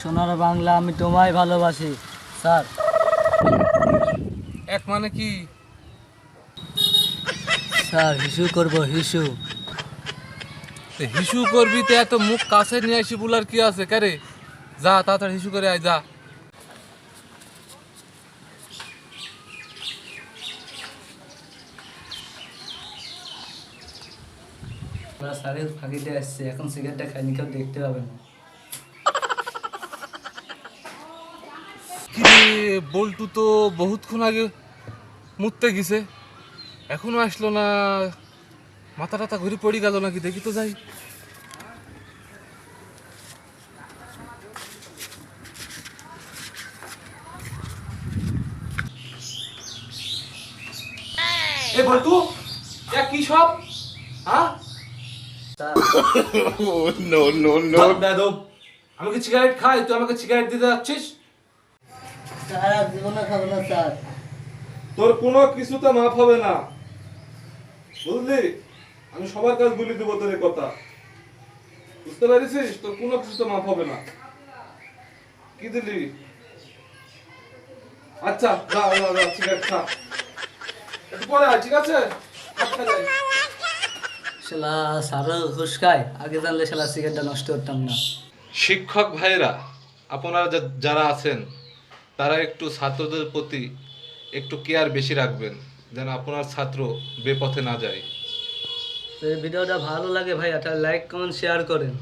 সোনার বাংলা আমি তোমায় ভালোবাসি স্যার। এক মানে কি? স্যার হিসু করব হিসু। তে হিসু করবি তো এত মুখ কাছে নিয়ে আসি বলার কি আছে? কারে যা তাড়াতাড়ি হিসু করে আয় যা। ওরা স্যারের ফাঁকিতে আসছে এখন সিগারেটটা খাইনি কেউ দেখতে পাবে না। কি বল্টু তো বহুতক্ষণ আগে মুততে গেছে। এখনও আসলো না। মাথা টাথা ঘুরে পড়ে গেল নাকি? দেখি তো যাই। এ বল্টু এ কি সব হ্যাঁ? স্যার ধর বেয়াদব। আমি কি সিগারেট খাই তুই আমাকে সিগারেট দিতে যাচ্ছিস? আর জীবনে খাব না স্যার। তোর কোনো কিছুতে মাফ হবে না। বুঝলি? আমি সবার কাছে বলে দেবো তোর কথা। বুঝতে পেরেছিস? তোর কোনো কিছুতে মাফ হবে না। কি দিলি? আচ্ছা যা যা যা সিগারেট খা একটু পরে আয় ঠিক আছে? যাই। শালা স্যারও ঘুষ খায়। আগে জানলে শালা সিগারেটটা নষ্ট করতাম না। শিক্ষক ভাইরা আপনারা যারা আছেন তারা একটু ছাত্রদের প্রতি একটু কেয়ার বেশি রাখবেন, যেন আপনার ছাত্র বেপথে না যায়। ভিডিওটা ভালো লাগে ভাই একটা লাইক কমেন্ট শেয়ার করেন।